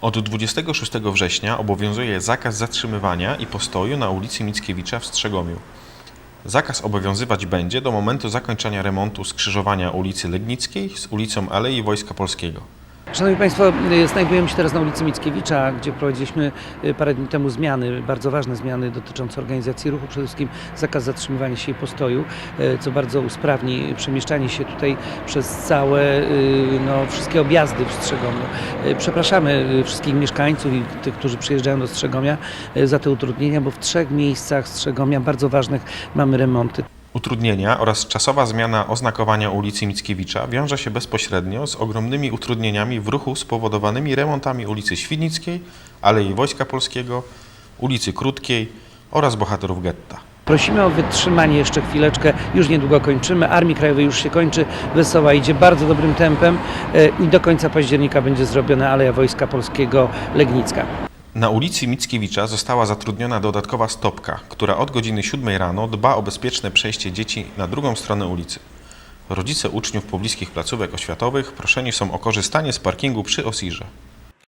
Od 26 września obowiązuje zakaz zatrzymywania i postoju na ulicy Mickiewicza w Strzegomiu. Zakaz obowiązywać będzie do momentu zakończenia remontu skrzyżowania ulicy Legnickiej z ulicą Alei Wojska Polskiego. Szanowni Państwo, y, znajdujemy się teraz na ulicy Mickiewicza, gdzie prowadziliśmy y, parę dni temu zmiany, bardzo ważne zmiany dotyczące organizacji ruchu, przede wszystkim zakaz zatrzymywania się i postoju, y, co bardzo usprawni przemieszczanie się tutaj przez całe, no, wszystkie objazdy w Strzegomiu. Przepraszamy wszystkich mieszkańców i tych, którzy przyjeżdżają do Strzegomia za te utrudnienia, bo w trzech miejscach Strzegomia bardzo ważnych mamy remonty. Utrudnienia oraz czasowa zmiana oznakowania ulicy Mickiewicza wiąże się bezpośrednio z ogromnymi utrudnieniami w ruchu spowodowanymi remontami ulicy Świdnickiej, Alei Wojska Polskiego, ulicy Krótkiej oraz Bohaterów Getta. Prosimy o wytrzymanie jeszcze chwileczkę, już niedługo kończymy. Armii Krajowej już się kończy, Wesoła idzie bardzo dobrym tempem e, i do końca października będzie zrobiona Aleja Wojska Polskiego Legnicka. Na ulicy Mickiewicza została zatrudniona dodatkowa stopka, która od godziny 7 rano dba o bezpieczne przejście dzieci na drugą stronę ulicy. Rodzice uczniów pobliskich placówek oświatowych proszeni są o korzystanie z parkingu przy Osirze.